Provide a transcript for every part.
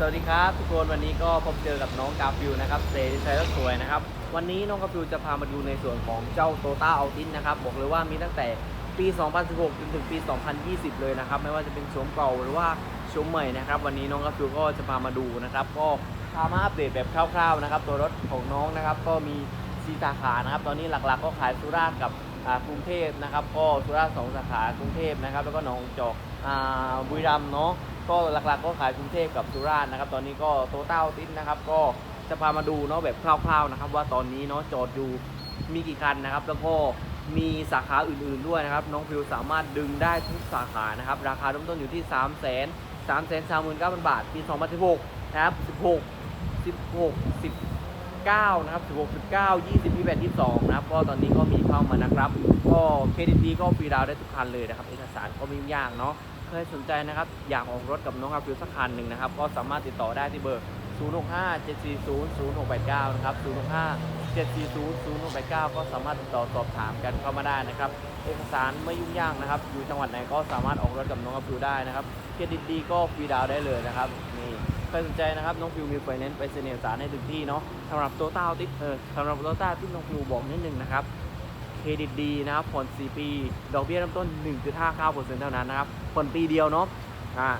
สวัสดีครับทุกคนวันนี้ก็พบเจอกับน้องกาฟิวนะครับเซดีไซน์สวยนะครับวันนี้น้องกาฟิวจะพามาดูในส่วนของเจ้าโตต้าอัลตินนะครับบอกเลยว่ามีตั้งแต่ปี 2016 จนถึงปี 2020 เลยนะครับไม่ว่าจะเป็นโฉมเก่าหรือว่าโฉมใหม่นะครับวันนี้น้องกาฟิวก็จะพามาดูนะครับก็พามาอัปเดตแบบคร่าวๆนะครับตัวรถของน้องนะครับก็มีสีสาขานะครับตอนนี้หลักๆ ก็ขายสุราษฎร์กับกรุงเทพนะครับก็สุราษฎร์สองสาขากรุงเทพนะครับแล้วก็หนองจอกอบุรีรัมย์เนาะ ก็หลักๆก็ขายกรุงเทพกับสุราษฎร์นะครับ ตอนนี้ก็โตเต้าติสนนะครับ ก็จะพามาดูเนาะแบบคร่าวๆนะครับ ว่าตอนนี้เนาะจอดอยู่มีกี่คันนะครับ แล้วก็มีสาขาอื่นๆด้วยนะครับ น้องฟิวสามารถดึงได้ทุกสาขานะครับ ราคาเริ่มต้นอยู่ที่ 3 3 3 3 3 9 0 0 0 บาท ปี2016นะครับ16 16 19นะครับ16 19 20 21 22นะครับ ก็ตอนนี้ก็มีเข้ามานะครับ ก็เครดิตดีก็ฟรีดาวน์ได้ทุกคันเลยนะครับ เอกสารก็ไม่ยากเนาะ ใครสนใจนะครับ อยากออกรถกับน้องอาฟิวสักคันหนึ่งนะครับ ก็สามารถติดต่อได้ที่เบอร์ 065 740 0689 นะครับ 065 740 0689 ก็สามารถติดต่อสอบถามกันเข้ามาได้นะครับ เอกสารไม่ยุ่งยากนะครับ อยู่จังหวัดไหนก็สามารถออกรถกับน้องอาฟิวได้นะครับเครดิตดีก็ฟรีดาวได้เลยนะครับนี่ใครสนใจนะครับน้องฟิวมีไฟแนนซ์ไปเซ็นอสารให้ถึงที่เนาะสำหรับโตต้าติดเออสำหรับโตต้าที่น้องฟิวบอกนิดนึงนะครับ เครดิตดีนะครับผ่อน 4 ปี ดอกเบี้ยเริ่มต้น 1.59%เท่านั้นนะครับผ่อนปีเดียวเนาะอ่า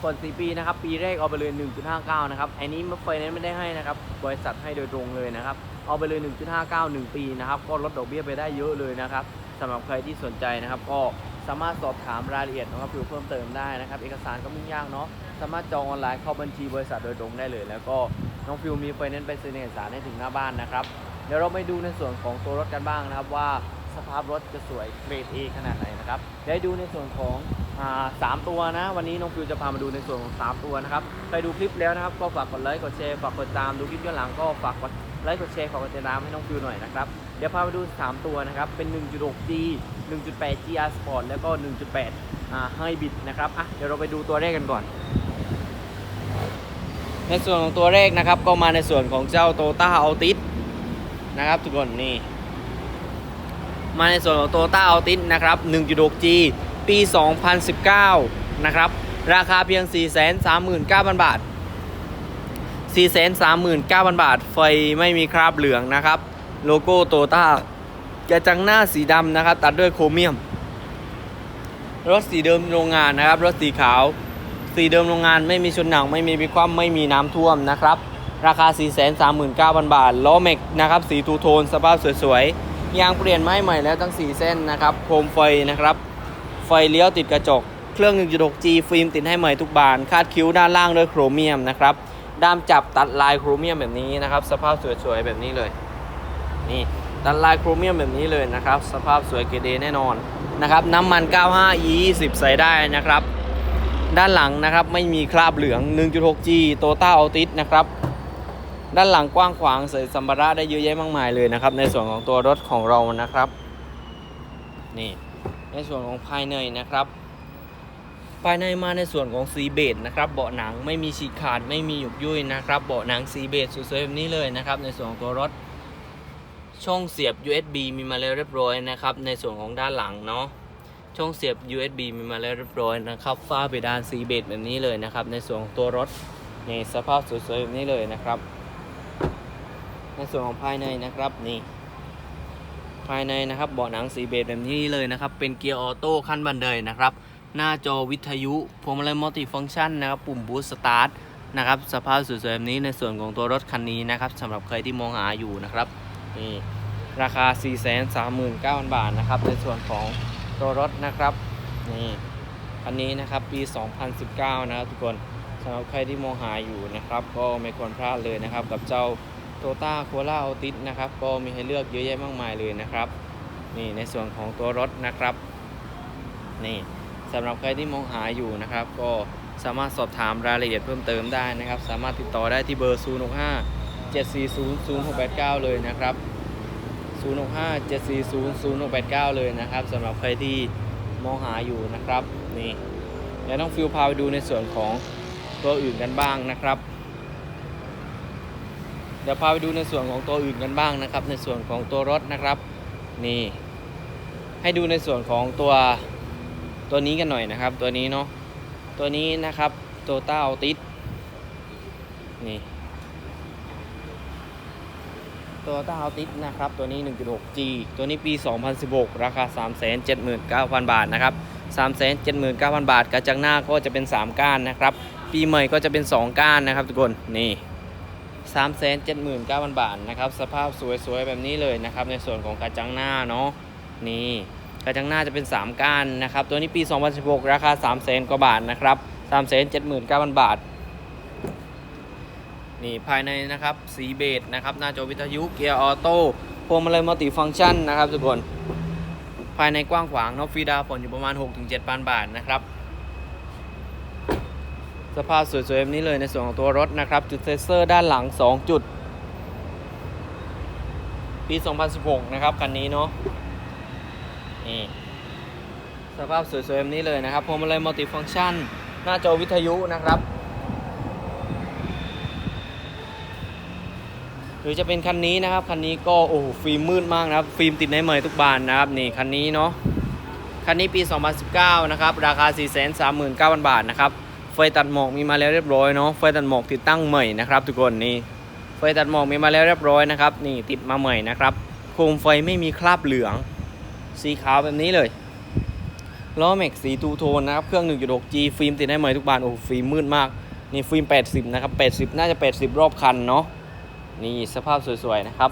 ผ่อน 4 ปีนะครับ ปีแรกเอาไปเลย 1.59 นะครับ อันนี้ไฟแนนซ์ไม่ได้ให้นะครับ บริษัทให้โดยตรงเลยนะครับ เอาไปเลย 1.59 1 ปีนะครับ ก็ลดดอกเบี้ยไปได้เยอะเลยนะครับสำหรับใครที่สนใจนะครับ ก็สามารถสอบถามรายละเอียดนะครับฟิวเพิ่มเติมได้นะครับ เอกสารก็ไม่ยากเนาะ สามารถจองออนไลน์เข้าบัญชีบริษัทโดยตรงได้เลย แล้วก็น้องฟิวมีไฟแนนซ์ไปเซ็นเอกสารให้ถึงหน้าบ้านนะครับ ดี๋ยวเราไปดูในส่วนของตัวรถกันบ้างนะครับว่าสภาพรถจะสวยเกรด A ขนาดไหนนะครับเดี๋ยวให้ดูในส่วนของสามตัวนะ วันนี้น้องฟิวจะพามาดูในส่วนของ 3 ตัวนะครับใครดูคลิปแล้วนะครับ ก็ฝากกดไลค์กดแชร์ฝากกดตามดูคลิปย้อนหลังก็ฝากกดไลค์กดแชร์ฝากกดติดตามให้น้องฟิวหน่อยนะครับเดี๋ยวพามาดู 3 ตัวนะครับเป็น 1.6G 1.8 GR Sport แล้วก็ 1.8่า Hybrid นะครับอะเดี๋ยวเราไปดูตัวแรกกันก่อน ในส่วนของตัวแรกนะครับก็มาในส่วนของเจ้า t o ต้าอัลติส นะครับทุกคนนี่ มาในส่วนของ t o ต้าอัลติสนะครับ 1.6G ปี 2019 นะครับ ราคาเพียง 439,000 บาท 439,000 บาท ไฟไม่มีคราบเหลืองนะครับ โลโก้โตต้ากระจังหน้าสีดำนะครับ ตัดด้วยโครเมียม รถสีเดิมโรงงานนะครับ รถสีขาว สีเดิมโรงงานไม่มีชนหนังไม่มีพิคว่ำไม่มีน้ำท่วมนะครับ ราคา 439,000 บาท ล้อแม็กนะครับ สีทูโทน สภาพสวยๆ ยางเปลี่ยนไม้ใหม่แล้วทั้ง 4 เส้นนะครับ โคมไฟนะครับ ไฟเลี้ยวติดกระจก เครื่อง 1.6G ฟิล์มติดให้ใหม่ทุกบาน คาดคิ้วด้านล่างด้วยโครเมียมนะครับ ด้ามจับตัดลายโครเมียมแบบนี้นะครับ สภาพสวยๆ แบบนี้เลย นี่ตัดลายโครเมียมแบบนี้เลยนะครับ สภาพสวยเกรดแน่นอนนะครับ น้ำมัน 95 E 20 ใส่ได้นะครับ ด้านหลังนะครับไม่มีคราบเหลือง 1.6G โตต้าอัลติสนะครับ ด้านหลังกว้างขวางใส่สัมภาระได้เยอะแยะมากมายเลยนะครับ ในส่วนของตัวรถของเรานะครับ นี่ในส่วนของภายในนะครับ ภายในมาในส่วนของสีเบจนะครับ เบาะหนังไม่มีฉีกขาดไม่มีหยุกยุ่ยนะครับ เบาะหนังสีเบจสวยๆแบบนี้เลยนะครับ ในส่วนของตัวรถ ช่องเสียบ USB มีมาแล้วเรียบร้อยนะครับ ในส่วนของด้านหลังเนาะช่องเสียบ USB มีมาแล้วเรียบร้อยนะครับ ฝ้าเพดานสีเบจแบบนี้เลยนะครับ ในส่วนของตัวรถในสภาพสวยๆแบบนี้เลยนะครับ ในส่วนของภายในนะครับนี่ ภายในนะครับเบาะหนังสีเบจแบบนี้เลยนะครับ เป็นเกียร์ออโต้ขั้นบันไดนะครับ หน้าจอวิทยุพวงมาลัยมัลติฟังก์ชันนะครับ ปุ่มบูสต์สตาร์ทนะครับ สภาพสวยๆแบบนี้ในส่วนของตัวรถคันนี้นะครับสำหรับใครที่มองหาอยู่นะครับนี่ราคา 439,000 บาทนะครับ ในส่วนของตัวรถนะครับนี่คันนี้นะครับปี 2019 นะครับทุกคน สำหรับใครที่มองหาอยู่นะครับ ก็ไม่ควรพลาดเลยนะครับ กับเจ้า t o ต้าโคล่าอัลติสนะครับ ก็มีให้เลือกเยอะแยะมากมายเลยนะครับ นี่ในส่วนของตัวรถนะครับ นี่สำหรับใครที่มองหาอยู่นะครับ ก็สามารถสอบถามรายละเอียดเพิ่มเติมได้นะครับ สามารถติดต่อได้ที่เบอร์ 065 740 0689 เลยนะครับ 065 740 0689 เลยนะครับสำหรับใครที่มองหาอยู่นะครับ นี่เดี๋ยวน้องฟิวพาไปดูในส่วนของ ตัวอื่นกันบ้างนะครับ เดี๋ยวพาไปดูในส่วนของตัวอื่นกันบ้างนะครับ ในส่วนของตัวรถนะครับ นี่ ให้ดูในส่วนของตัวตัวนี้กันหน่อยนะครับ ตัวนี้เนาะตัวนี้นะครับโตต้าอัลติสนี่ตัวต้าเอติสนะครับ ตัวนี้ 1.6G ตัวนี้ปี 2016 ราคา 379,000 บาทนะครับ 379,000 บาทกระจังหน้าก็จะเป็น 3 ก้านนะครับ ปีใหม่ก็จะเป็น 2 ก้านนะครับทุกคนนี่379,000 บาทนะครับ สภาพสวยๆแบบนี้เลยนะครับ ในส่วนของกระจังหน้าเนาะนี่กระจังหน้าจะเป็น 3 ก้านนะครับ ตัวนี้ปี 2016 ราคา 3 0 0 0 0กว่าบาทนะครับ 379,000 บาท นี่ภายในนะครับสีเบจนะครับหน้าจอวิทยุเกียร์ออโต้พวงมาลัยมัลติฟังก์ชันนะครับทุกคน ภายในกว้างขวางเนอะฟรีดาวผ่อนอยู่ประมาณ 6-7,000บาทนะครับ สภาพสวยๆแบบนี้เลยในส่วนของตัวรถนะครับ จุดเซนเซอร์ด้านหลัง 2 จุด ปี 2016 นะครับ คันนี้เนาะนี่สภาพสวยๆแบบนี้เลยนะครับพวงมาลัยมัลติฟังก์ชัน หน้าจอวิทยุนะครับ หรือจะเป็นคันนี้นะครับ คันนี้ก็โอ้ฟิล์มมืดมากนะครับ ฟิล์มติดในใหม่ทุกบานนะครับ นี่คันนี้เนาะ คันนี้ปี 2019 นะครับ ราคา 439,000 บาทนะครับ ไฟตัดหมอกมีมาแล้วเรียบร้อยเนาะ ไฟตัดหมอกติดตั้งใหม่นะครับทุกคนนี่ ไฟตัดหมอกมีมาแล้วเรียบร้อยนะครับ นี่ติดมาใหม่นะครับ โคมไฟไม่มีคราบเหลือง สีขาวแบบนี้เลย ล้อแม็กสีทูโทนนะครับ เครื่อง 1.6G ฟิล์มติดได้ใหม่ทุกบาน โอ้ฟิล์มมืดมาก นี่ฟิล์ม 80 นะครับ 80 น่าจะ 80 รอบคันเนาะ นี่สภาพสวยๆนะครับ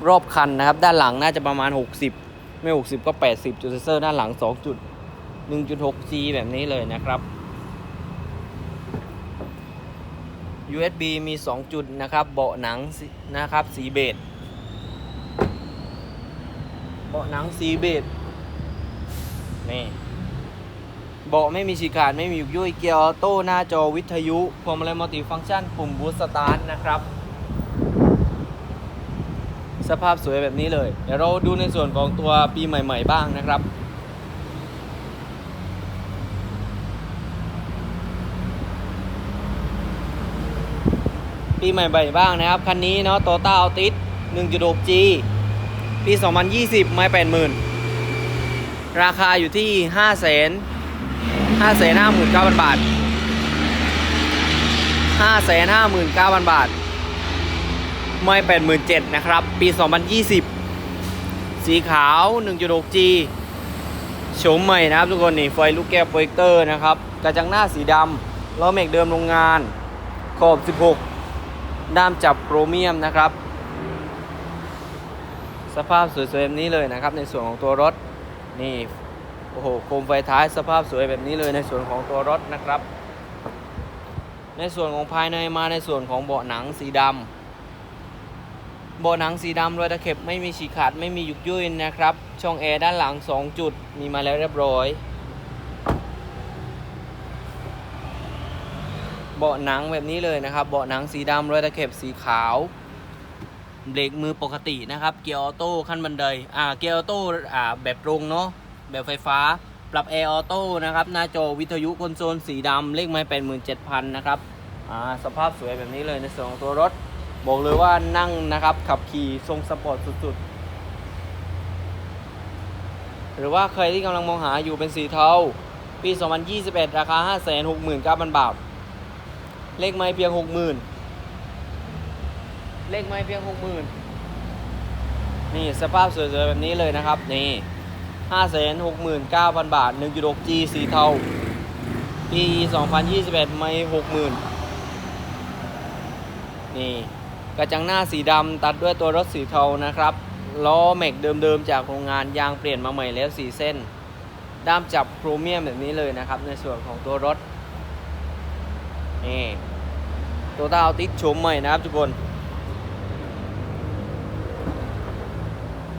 80 รอบคันนะครับ ด้านหลังน่าจะประมาณ 60 ไม่ 60 ก็ 80 จุดเซนเซอร์ด้านหลัง 2 จุด 1.6G แบบนี้เลยนะครับ USB มี 2 จุดนะครับ เบาะหนังนะครับ สีเบจเบาะหนังสีเบจนี่เบาะไม่มีฉีกขาด ไม่มียุกยุ่ยเกียร์ออโต้หน้าจอวิทยุพวงมาลัยมัลติฟังก์ชันปุ่มบูสต์สตาร์ทนะครับ สภาพสวยแบบนี้เลย เดี๋ยวเราดูในส่วนของตัวปีใหม่ ๆ บ้างนะครับปีใหม่ๆบ้างนะครับ คันนี้เนาะโตต้าอัลติส 1.6G ปี 2020 ไม่80,000 ราคาอยู่ที่ 5 0 0 0 0 5 5 9 0 0 0 บาท 5 5 9 0 0 0 บาท ไม่87,000นะครับ ปี 2020 สีขาว 1.6G โฉมใหม่นะครับทุกคนนี่ไฟลูกแก้วโปรเจคเตอร์นะครับ กระจังหน้าสีดำล้อแม็กเดิมโรงงาน ขอบ 16 ด้ามจับโครเมียมนะครับ สภาพสวยๆแบบนี้เลยนะครับ ในส่วนของตัวรถ นี่โอ้โหโคมไฟท้ายสภาพสวยแบบนี้เลยในส่วนของตัวรถนะครับ ในส่วนของภายในมาในส่วนของเบาะหนังสีดำ เบาะหนังสีดำรอยตะเข็บไม่มีฉีกขาดไม่มียุกยุ่ยนะครับ ช่องแอร์ด้านหลัง 2 จุดมีมาแล้วเรียบร้อย เบาะหนังแบบนี้เลยนะครับ เบาะหนังสีดำรอยตะเข็บสีขาวเบรกมือปกตินะครับ เกียร์ออโต้ขั้นบันไดอ่าเกียร์ออโต้อ่าแบบตรงเนาะแบบไฟฟ้า ปรับแอร์ออโต้นะครับ หน้าจอวิทยุคอนโซลสีดำเลขไม้แปดหมื่นเจ็ดพันนะครับอ่าสภาพสวยแบบนี้เลยในส่วนของตัวรถ บอกเลยว่านั่งนะครับ ขับขี่ทรงสปอร์ตสุดๆ หรือว่าใครที่กำลังมองหาอยู่เป็นสีเทา ปี 2021 ราคา 569,000 บาท เลขไม้เพียง 60,000 เลขไม้เพียง 60,000 นี่สภาพสวยๆแบบนี้เลยนะครับ นี่ 569,000 บาท 1.6G สีเทา ปี 2021 ไม่ 60,000 นี่ กระจังหน้าสีดำตัดด้วยตัวรถสีเทานะครับล้อแม็กเดิมๆจากโรงงานยางเปลี่ยนมาใหม่แล้ว4เส้น ด้ามจับโครเมียมแบบนี้เลยนะครับ ในส่วนของตัวรถนี่ตัวต้าเอาติดชมใหม่นะครับทุกคน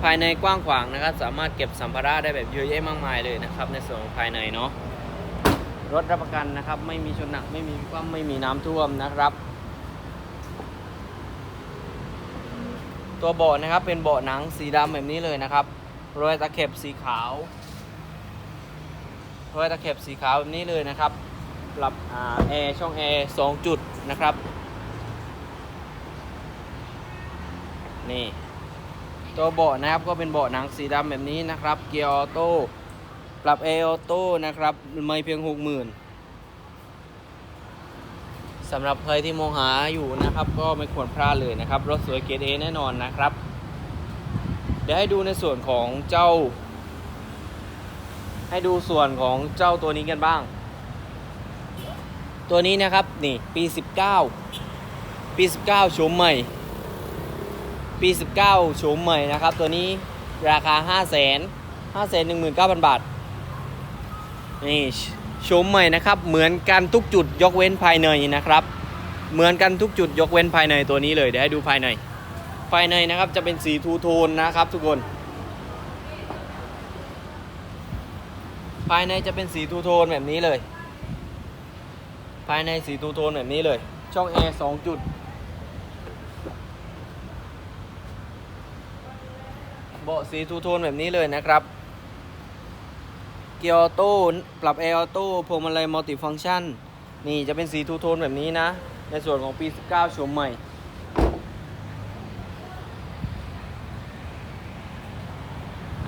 ภายในกว้างขวางนะครับ สามารถเก็บสัมภาระได้แบบเยอะแยะมากมายเลยนะครับ ในส่วนของภายในเนาะรถรับประกันนะครับ ไม่มีชนหนักไม่มีคว่ำไม่มีน้ำท่วมนะครับ ตัวเบาะนะครับเป็นเบาะหนังสีดำแบบนี้เลยนะครับรอยตะเข็บสีขาวรอยตะเข็บสีขาวแบบนี้เลยนะครับปรับแอร์ช่องแอร์สองจุดนะครับนี่ตัวเบาะนะครับก็เป็นเบาะหนังสีดำแบบนี้นะครับ เกียร์ออโต้ปรับแอร์ออโต้นะครับไม่เพียงหกหมื่น สำหรับใครที่มองหาอยู่นะครับ ก็ไม่ควรพลาดเลยนะครับ รถสวยเกรดเอแน่นอนนะครับ เดี๋ยวให้ดูในส่วนของเจ้า ให้ดูส่วนของเจ้าตัวนี้กันบ้าง ตัวนี้นะครับนี่ปี 19 ปี 19โฉมใหม่ ปี 19โฉมใหม่นะครับ ตัวนี้ราคา 5 0 0 0 0 0 5 1 9 0 0 0 บาทนี่ โฉมใหม่นะครับ เหมือนกันทุกจุดยกเว้นภายในนะครับ เหมือนกันทุกจุดยกเว้นภายในตัวนี้เลยเดี๋ยวให้ดูภายใน ภายในนะครับจะเป็นสีทูโทนนะครับ ทุกคน ภายในจะเป็นสีทูโทนแบบนี้เลย ภายในสีทูโทนแบบนี้เลย ช่องแอร์สองจุดเบาะสีทูโทนแบบนี้เลยนะครับ กียร์ออโต้ปรับแอร์ออโต้พวงมาลัยมัลติฟังก์ชันนี่จะเป็นสีทูโทนแบบนี้นะ ในส่วนของปี 19โฉมใหม่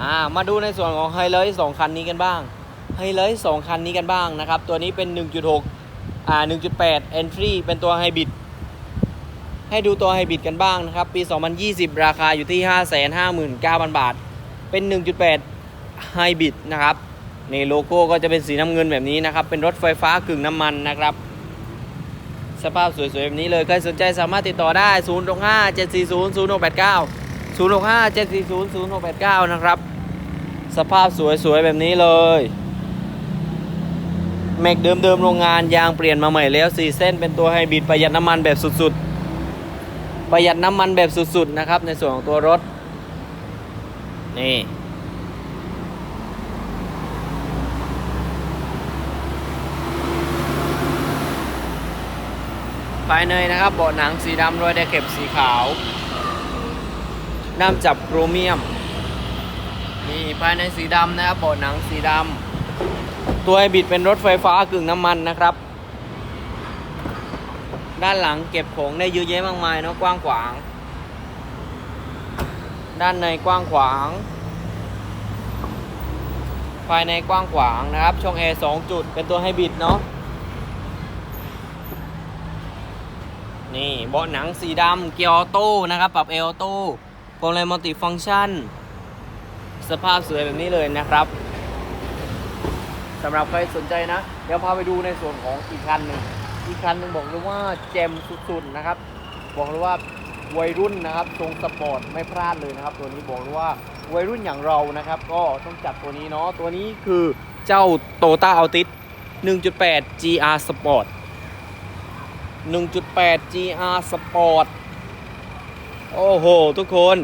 อ่า มาดูในส่วนของไฮไลท์สองคันนี้กันบ้าง ไฮไลท์สองคันนี้กันบ้างนะครับ ตัวนี้เป็น 1.6 อ่า 1.8 Entry เป็นตัวไฮบริด ให้ดูตัวไฮบริดกันบ้างนะครับ ปี 2020 ราคาอยู่ที่ 559,000 บาท เป็น 1.8 ไฮบริดนะครับ นี่โลโก้ก็จะเป็นสีน้ำเงินแบบนี้นะครับ เป็นรถไฟฟ้ากึ่งน้ำมันนะครับ สภาพสวยๆแบบนี้เลย ใครสนใจสามารถติดต่อได้ 0 6 5 7 4 0 0 6 8 9 0 6 5 7 4 0 0 6 8 9 นะครับ สภาพสวยๆแบบนี้เลยแม็กเดิมๆโรงงานยางเปลี่ยนมาใหม่แล้ว4เส้นเป็นตัวไฮบริดประหยัดน้ำมันแบบสุดๆ ประหยัดน้ำมันแบบสุดๆนะครับในส่วนของตัวรถ นี่ ภายในนะครับเบาะหนังสีดำรอยไดเก็บสีขาวด้ามจับโครเมียมนี่ภายในสีดำนะครับเบาะหนังสีดำตัวไฮบิดเป็นรถไฟฟ้ากึ่งน้ำมันนะครับ ด้านหลังเก็บของได้เยอะแยะมากมายเนาะกว้างขวาง ด้านในกว้างขวาง ภายในกว้างขวางนะครับ ช่องแอร์2จุดเป็นตัวไฮบริดเนาะ นี่เบาะหนังสีดำเกียร์ออโต้นะครับ ปรับเอออโต้พวงมาลัยมัลติฟังก์ชัน สภาพสวยแบบนี้เลยนะครับสำหรับใครสนใจนะ เดี๋ยวพาไปดูในส่วนของอีกคันหนึ่งอีกคันหนึ่งบอกเลยว่าแจมสุดๆนะครับ บอกเลยว่าวัยรุ่นนะครับทรงสปอร์ตไม่พลาดเลยนะครับ ตัวนี้บอกเลยว่าวัยรุ่นอย่างเรานะครับ ก็ต้องจัดตัวนี้เนาะตัวนี้คือเจ้าโตต้าอัลติส1.8 GR Sport 1.8 GR Sport โอ้โห ทุกคน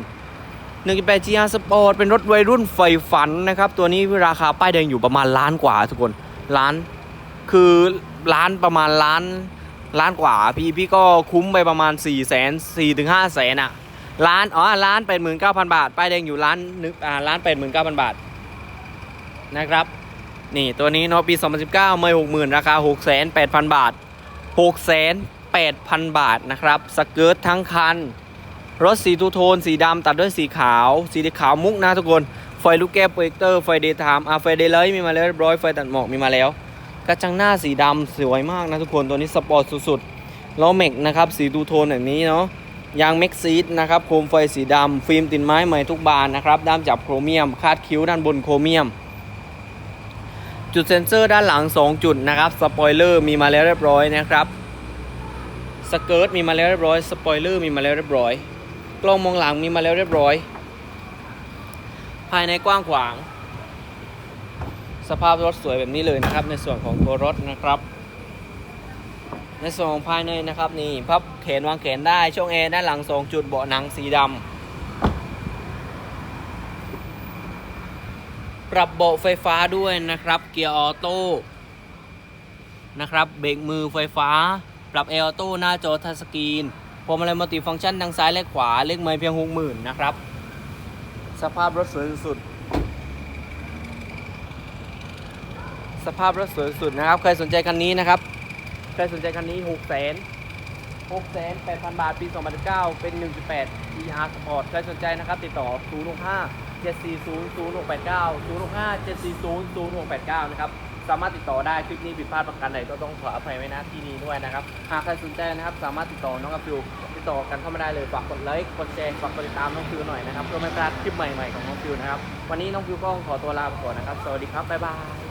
1.8 GR Sport เป็นรถวัยรุ่นไฟฝันนะครับ ตัวนี้ราคาป้ายแดงอยู่ประมาณล้านกว่าทุกคน ล้าน คือล้านประมาณล้าน ล้านกว่า พี่พี่ก็คุ้มไปประมาณ 4 0 0 0 0 0 4ถึง5แสนอะล้าน อ๋อ ล้าน89,000บาท ป้ายแดงอยู่ล้านนึกอ่าล้าน89,000บาท นะครับ นี่ตัวนี้เนาะปี 2019 ไม่60,000ราคา6 8 0 0 0 บาท 6,800,000 บาทนะครับ สเกิร์ตทั้งคัน รถสีทูโทน สีดำตัดด้วยสีขาว สีขาวมุกนะทุกคน ไฟลูกแก้วโปรเจคเตอร์ ไฟเดย์ไทม์อะไฟเดย์ไลท์มีมาแล้วเรียบร้อย ไฟตัดหมอกมีมาแล้ว กระจังหน้าสีดำสวยมากนะทุกคน ตัวนี้สปอร์ตสุดๆล้อแม็กนะครับ สีทูโทนแบบนี้เนาะ ยางเม็กซีดนะครับโคมไฟสีดำฟิล์มติดไม้ใหม่ทุกบานนะครับ ด้ามจับโครเมียม คาดคิ้วด้านบนโครเมียม จุดเซ็นเซอร์ด้านหลัง 2 จุดนะครับสปอยเลอร์มีมาแล้วเรียบร้อยนะครับสเกิร์ตมีมาแล้วเรียบร้อยสปอยเลอร์มีมาแล้วเรียบร้อย กล้องมองหลังมีมาแล้วเรียบร้อย ภายในกว้างขวาง สภาพรถสวยแบบนี้เลยนะครับ ในส่วนของตัวรถนะครับ ในส่วนของภายในนะครับนี่พับแขนวางแขนได้ช่องแอร์ด้านหลัง 2 จุดเบาะหนังสีดำ ปรับเบาะไฟฟ้าด้วยนะครับ เกียร์ออโต้นะครับ เบรกมือไฟฟ้า ปรับแอร์ออโต้หน้าจอทัชสกรีนพวงมาลัยมัลติฟังก์ชันทางซ้ายและขวา เลขไม้เพียงหกหมื่นนะครับ สภาพรถสวยสุด สภาพรถสวยสุดนะครับ ใครสนใจคันนี้นะครับ ใครสนใจคันนี้6 0 0 0 0 6 8 0 0 0บาท ปี2019เก้าเป็น1.8 GR Sport ใครสนใจนะครับ ติดต่อ065 740 0689 065 740 0689 นะครับ สามารถติดต่อได้ คลิปนี้ผิดพลาดประการใดก็ต้องขออภัยไว้นะที่นี้ด้วยนะครับ หากใครสนใจนะครับ สามารถติดต่อน้องกับฟิวติดต่อกันเข้ามาได้เลย ฝากกดไลค์ กดแชร์ ฝากกดติดตามน้องฟิวหน่อยนะครับ เพื่อไม่พลาดคลิปใหม่ๆของน้องฟิวนะครับ วันนี้น้องฟิวก็ขอตัวลาไปก่อนนะครับ สวัสดีครับ บ๊ายบาย